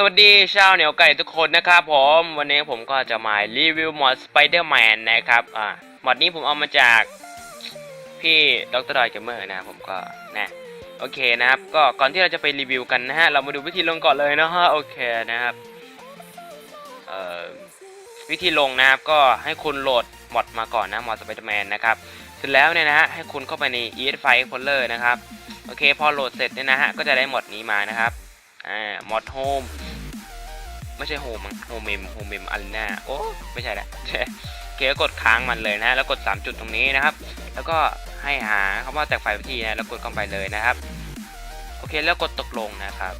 สวัสดีชาวเหนียวไก่ทุกคนนะครับผมวันนี้ผมก็จะมารีวิวมอด Spider-Man นนะครับอ่ามอดนี้ผมเอามาจากพี่ดรดอยเกมเมอร์นะผมก็นะโอเคนะครับก็ก่อนที่เราจะไปรีวิวกันนะฮะเรามาดูวิธีลงก่อนเลยนะฮะโอเคนะครับเอ่อวิธีลงนะครับก็ให้คุณโหลดมอดมาก่อนนะมอด Spider-Man นนะครับเสร็จแล้วเนี่ยนะฮะให้คุณเข้าไปใน ES File Explorer นะครับโอเคพอโหลดเสร็จเนี่ยนะฮะก็จะได้มอดนี้มานะครับอ่ามอดโฮม ไม่ใช่โฮมโฮมเมมโฮมเมมอารีนาโอ้ไม่ใช่ละโอเคก็กดค้างมันเลยนะ แล้วกด 3 จุดตรงนี้นะครับ แล้วก็ให้หาคำว่าแตกไฟล์ไปที่นะแล้วกดเข้าไปเลยนะครับ โอเคแล้วกดตกลงนะครับ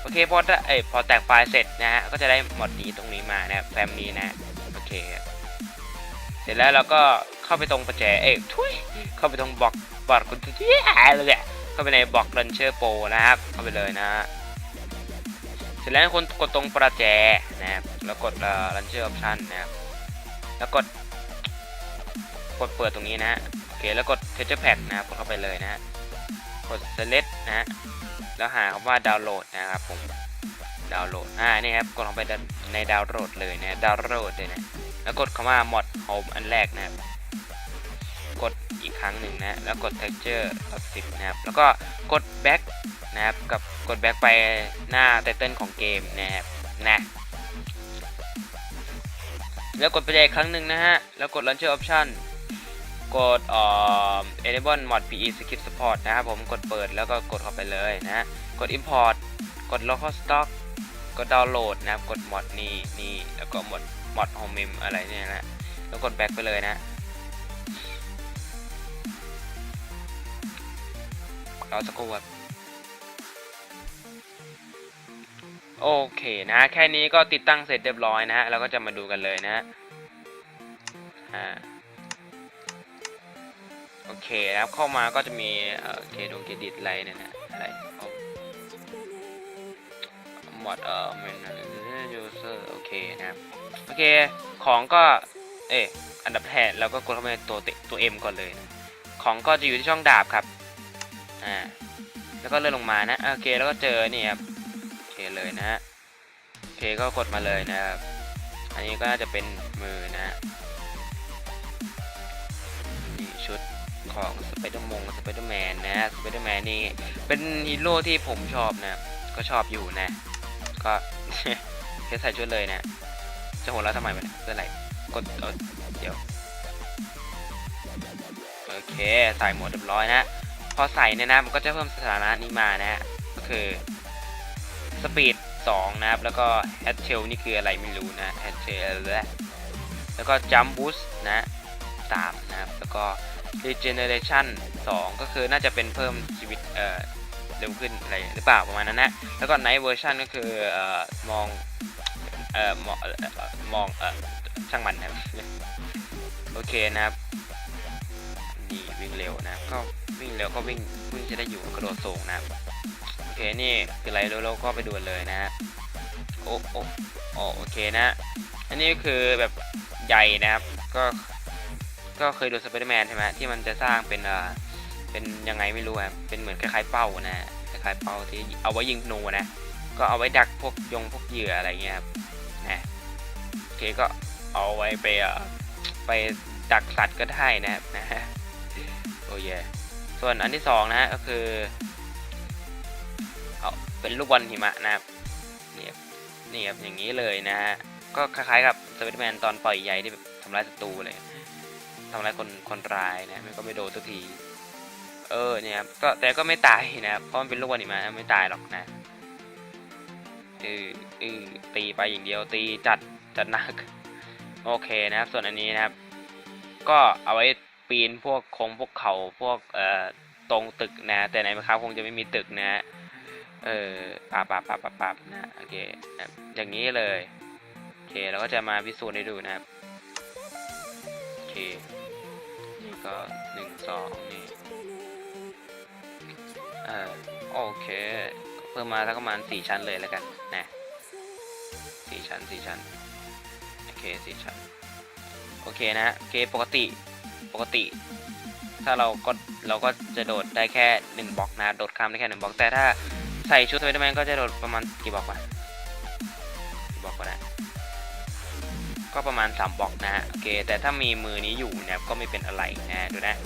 โอเคพอได้เอยพอแตกไฟล์เสร็จนะฮะก็จะได้หมดนี้ตรงนี้มานะแฟ้มนี้นะโอเคเสร็จแล้วเราก็เข้าไปตรงประแจเอ้ยทุยเข้าไปตรงบล็อกบล็อกคุณทุยเลยแหละเข้าไปในบล็อก Launcher Pro นะครับเข้าไปเลยนะฮะ สร็จแล้วคุณกดตรงประแจนะครับแล้วกดเอ่อ Launcher Option นะครับแล้วกดกดเปิดตรงนี้นะฮะโอเคแล้วกด Texture Pack นะครับกดเข้าไปเลยนะฮะกด Select นะฮะแล้วหาคำว่าดาวน์โหลดนะครับผมดาวน์โหลดอ่านี่ครับกดลงไปในดาวน์โหลดเลยนะดาวน์โหลดเลยนะแล้วกดคำว่า mod home อันแรกนะครับกดอีกครั้งหนึ่งนะแล้วกด texture 10นะครับแล้วก็กด back นะครับกับกด back ไปหน้าไตเติลของเกมนะครับนะแล้วกดไปอีกครั้งหนึ่งนะฮะ แล้วกด launcher option กดเอ่อ enable mod pe skip support นะครับผมกดเปิดแล้วก็กดเข้าไปเลยนะกด import กด local stock กด download นะครับกด mod นี่นี่แล้วก็ mod mod home mem อะไรเนี่ยนะแล้วกด back ไปเลยนะรอสักครู่ครับ โอเคนะแค่นี้ก็ติดตั้งเสร็จเรียบร้อยนะฮะเราก็จะมาดูกันเลยนะฮะโอเคนะครับเข้ามาก็จะมีเอ่อเคดงเครดิตอะไรเนี่ยนะอะไรหมดเอ่อเมนยูเซอร์โอเคนะครับโอเคของก็เอออันดับแรกเราก็กดเข้าไปในตัวเตตัว M ก่อนเลยนะของก็จะอยู่ที่ช่องดาบครับอ่าแล้วก็เลื่อนลงมานะโอเคแล้วก็เจอนี่ครับ เคเลยนะฮะโอเคก็กดมาเลยนะครับ อันนี้ก็น่าจะเป็นมือนะฮะนี่ชุดของสไปเดอร์มงสไปเดอร์แมนนะสไปเดอร์แมนนี่เป็นฮีโร่ที่ผมชอบนะ ก็ชอบอยู่นะ ก็แค่ใส่ชุดเลยนะ จะหัวเราะทำไมวะเนี่ยเพื่ออะไรกดเเดี๋ยวโอเค ใส่หมดเรียบร้อยนะ พอใส่เนี่ยนะมันก็จะเพิ่มสถานะนี้มานะ ก็คือ สปีด2นะครับ แล้วก็แฮชเชลนี่คืออะไรไม่รู้นะแฮชเชลแล้วก็จัมบูสนะ3นะครับ แล้วก็ regeneration 2 ก็คือน่าจะเป็นเพิ่มชีวิตเอ่อเร็วขึ้นอะไรหรือเปล่าประมาณนั้นนะ แล้วก็ night version ก็คือเอ่อมองเอ่อมองเอ่อมองเอ่อช่างมันนะครับโอเคนะครับดีวิ่งเร็วนะก็วิ่งเร็วก็วิ่งวิ่งจะได้อยู่กระโดดสูงนะครับ เคนี่คืออะไรเราก็ไปดูเลยนะฮะโอ้โอ้โอ้โอเคนะ อันนี้คือแบบใหญ่นะครับ ก็ ก็เคยดูสไปเดอร์แมนใช่ไหมที่มันจะสร้างเป็นเอ่อเป็นยังไงไม่รู้ครับเป็นเหมือนคล้ายๆเป้านะคล้ายๆเป้าที่เอาไว้ยิงธนูนะ ก็เอาไว้ดักพวกยงพวกเหยื่ออะไรเงี้ยครับนะโอเคก็เอาไว้ไปเอ่อไปดักสัตว์ก็ได้นะครับนะฮะโอ้ยส่วนอันที่สองนะฮะก็คือ เป็นลูกบอลหิมะนะครับนี่ครับนี่ครับอย่างนี้เลยนะฮะก็คล้ายๆกับสไปเดอร์แมนตอนปล่อยใยที่แบบทำร้ายศัตรูเลยทำร้ายคนคนร้ายนะมันก็ไม่โดนสักทีเออเนี่ยครับก็แต่ก็ไม่ตายนะครับเพราะมันเป็นลูกบอลหิมะไม่ตายหรอกนะเออเออตีไปอย่างเดียวตีจัดจัดหนักโอเคนะครับ ส่วนอันนี้นะครับ ก็เอาไว้ปีนพวกโคงพวกเขาพวกเอ่อตรงตึกนะ แต่ในมะครับคงจะไม่มีตึกนะ เออปาบปาบปาบปาบปาบนะโอเคนะอย่างนี้เลยโอเคเราก็จะมาพิสูจน์ให้ดูนะครับโอเคนี่ก็หนึ่งสองนี่เออโอเค เพิ่มมาสักประมาณสี่ชั้นเลยแล้วกันนะสี่ชั้นสี่ชั้นโอเคสี่ชั้นโอเคนะโอเคปกติปกติ ถ้าเราก็เราก็จะโดดได้แค่หนึ่งบล็อกนะโดดข้ามได้แค่หนึ่งบล็อกแต่ถ้า ใส่ชุดสไปเดอร์แมนก็จะโดดประมาณกี่บล็อกวะกี่บล็อกก็ได้ก็ประมาณ 3บล็อกนะฮะโอเค แต่ถ้ามีมือนี้อยู่เนี่ยก็ไม่เป็นอะไรนะดูนะ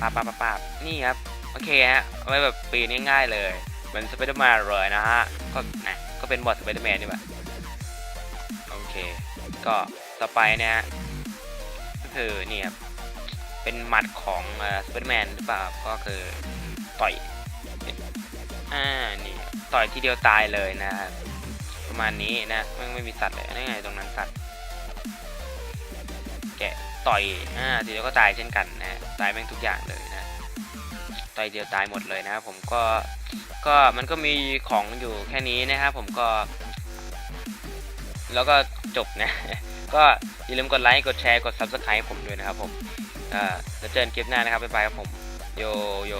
ป้าป้าป้าป้านี่ครับ โอเคฮะไว้แบบปีนง่ายๆเลยเหมือนสไปเดอร์แมนเลยนะฮะ ก็นะก็เป็นบอดสไปเดอร์แมนนี่แบบโอเค ก็ต่อไปนะฮะก็คือนี่ครับ เป็นหมัดของสไปเดอร์แมนหรือเปล่าก็คือต่อย อ่า นี่ ต่อยทีเดียวตายเลยนะครับประมาณนี้นะไม่ไม่มีสัตว์เลยนี่นไงตรงนั้นสัตว์ แกะต่อย อ่า ทีเดียวก็ตายเช่นกันนะ ตายแม่งทุกอย่างเลยนะ ต่อยเดียวตายหมดเลยนะครับผมก็ ก็มันก็มีของอยู่แค่นี้นะครับผมก็ แล้วก็จบนะ ก็อย่าลืมกดไลค์ กดแชร์ กด subscribe ผมด้วยนะครับผม อ่า แล้วเจอกันคลิปหน้านะครับ บ๊ายบายครับผม โย โย